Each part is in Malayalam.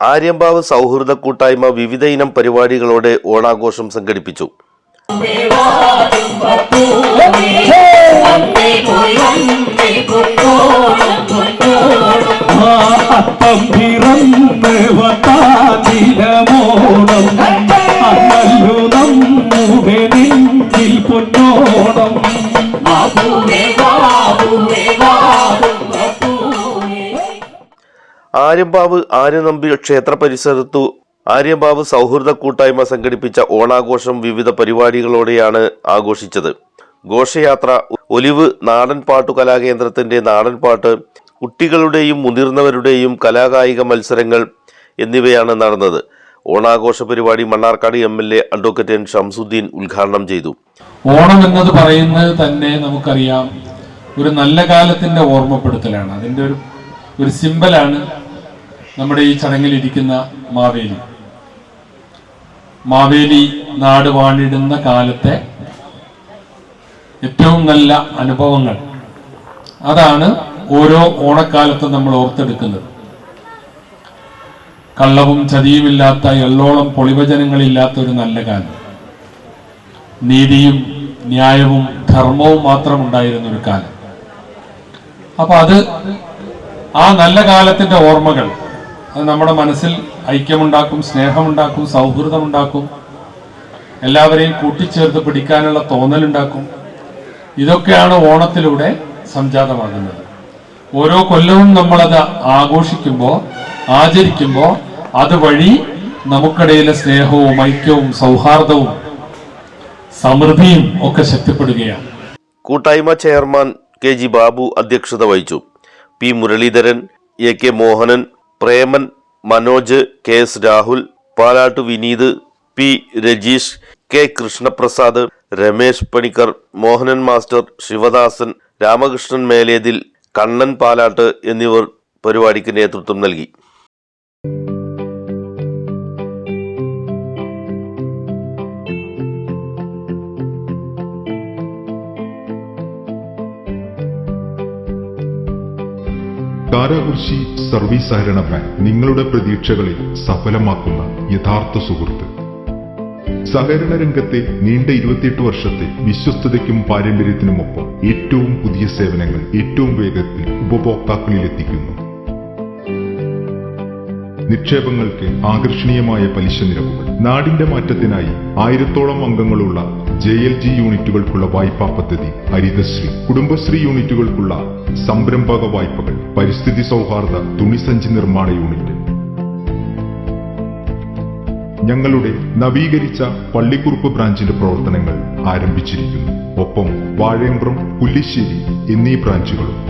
ആര്യമ്പാവ് സൗഹൃദ കൂട്ടായ്മ വിവിധ ഇനം പരിപാടികളോടെ ഓണാഘോഷം സംഘടിപ്പിച്ചു. അപ്പം ആര്യമ്പാവ് ആര്യനമ്പി ക്ഷേത്ര പരിസരത്തു ആര്യമ്പാവ് സൗഹൃദ കൂട്ടായ്മ സംഘടിപ്പിച്ച ഓണാഘോഷം വിവിധ പരിപാടികളോടെയാണ് ആഘോഷിച്ചത്. ഘോഷയാത്ര ഒലിവ് നാടൻ പാട്ടു കലാകേന്ദ്രത്തിന്റെ നാടൻ പാട്ട് കുട്ടികളുടെയും മുതിർന്നവരുടെയും കലാകായിക മത്സരങ്ങൾ എന്നിവയാണ് നടന്നത്. ഓണാഘോഷ പരിപാടി Mannarkkad M L A advocate N Shamsuddeen ഉദ്ഘാടനം ചെയ്തു. ഓണം എന്നത് പറയുന്നത് തന്നെ നമുക്കറിയാം. ഒരു നല്ല കാലത്തിന്റെ ഓർമ്മപ്പെടുത്തലാണ്. അതിന്റെ ഒരു ഒരു സിമ്പലാണ് നമ്മുടെ ഈ ചടങ്ങിൽ ഇരിക്കുന്ന മാവേലി. മാവേലി നാട് വാണിടുന്ന കാലത്തെ ഏറ്റവും നല്ല അനുഭവങ്ങൾ. അതാണ് ഓരോ ഓണക്കാലത്തും നമ്മൾ ഓർത്തെടുക്കുന്നത്. കള്ളവും ചതിയുമില്ലാത്ത എള്ളോളം പൊളിവചനങ്ങളില്ലാത്ത ഒരു നല്ല കാലം. നീതിയും ന്യായവും ധർമ്മവും മാത്രം ഉണ്ടായിരുന്ന ഒരു കാലം. അപ്പൊ അത് ആ നല്ല കാലത്തിന്റെ ഓർമ്മകൾ അത് നമ്മുടെ മനസ്സിൽ ഐക്യമുണ്ടാക്കും സ്നേഹമുണ്ടാക്കും സൗഹൃദമുണ്ടാക്കും. എല്ലാവരെയും കൂട്ടിച്ചേർത്ത് പിടിക്കാനുള്ള തോന്നലുണ്ടാക്കും. ഇതൊക്കെയാണ് ഓണത്തിലൂടെ സംജാതമാകുന്നത്. ഓരോ കൊല്ലവും നമ്മളത് ആഘോഷിക്കുമ്പോൾ ആചരിക്കുമ്പോൾ അതുവഴി നമുക്കിടയിലെ സ്നേഹവും ഐക്യവും സൗഹാർദ്ദവും സമൃദ്ധിയും ഒക്കെ ശക്തിപ്പെടുകയാണ്. കൂട്ടായ്മ ചെയർമാൻ കെ ജി ബാബു അധ്യക്ഷത വഹിച്ചു. P Muraleedharan A K Mohanan Preman Manoj K S Rahul Palatt Vineeth P Rajeesh K Krishnaprasad Ramesh Panicker Mohanan master Sivadasan Ramakrishnan Melethil Kannan Palatt എന്നിവർ പരിപാടിക്ക് നേതൃത്വം നൽകി. കാരാകുർശി സർവീസ് സഹകരണ ബാങ്ക് നിങ്ങളുടെ പ്രതീക്ഷകളെ സഫലമാക്കുന്ന യഥാർത്ഥ സുഹൃത്ത്. സഹകരണ രംഗത്തെ നീണ്ട ഇരുപത്തിയെട്ട് വർഷത്തെ വിശ്വസ്തതയ്ക്കും പാരമ്പര്യത്തിനുമൊപ്പം ഏറ്റവും പുതിയ സേവനങ്ങൾ ഏറ്റവും വേഗത്തിൽ ഉപഭോക്താക്കളിൽ എത്തിക്കുന്നു നിക്ഷേപങ്ങൾക്ക് ആകർഷണീയമായ പലിശ നിരക്കുകൾ. നാടിന്റെ മാറ്റത്തിനായി ആയിരത്തോളം അംഗങ്ങളുള്ള ജെ എൽ ജി യൂണിറ്റുകൾക്കുള്ള വായ്പാ പദ്ധതി ഹരിതശ്രീ. കുടുംബശ്രീ യൂണിറ്റുകൾക്കുള്ള സംരംഭക വായ്പകൾ. പരിസ്ഥിതി സൗഹാർദ്ദ തുണിസഞ്ചി നിർമ്മാണ യൂണിറ്റ്. ഞങ്ങളുടെ നവീകരിച്ച പള്ളിക്കുറുപ്പ് ബ്രാഞ്ചിന്റെ പ്രവർത്തനങ്ങൾ ആരംഭിച്ചിരിക്കുന്നു. ഒപ്പം വാഴയമ്പ്രം പുല്ലിശ്ശേരി എന്നീ ബ്രാഞ്ചുകളും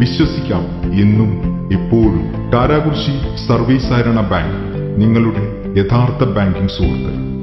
വിശ്വസിക്കാം എന്നും എപ്പോഴും കാരാകുർശി സർവീസ് ബാങ്ക് നിങ്ങളുടെ യഥാർത്ഥ ബാങ്കിംഗ് സുഹൃത്ത്.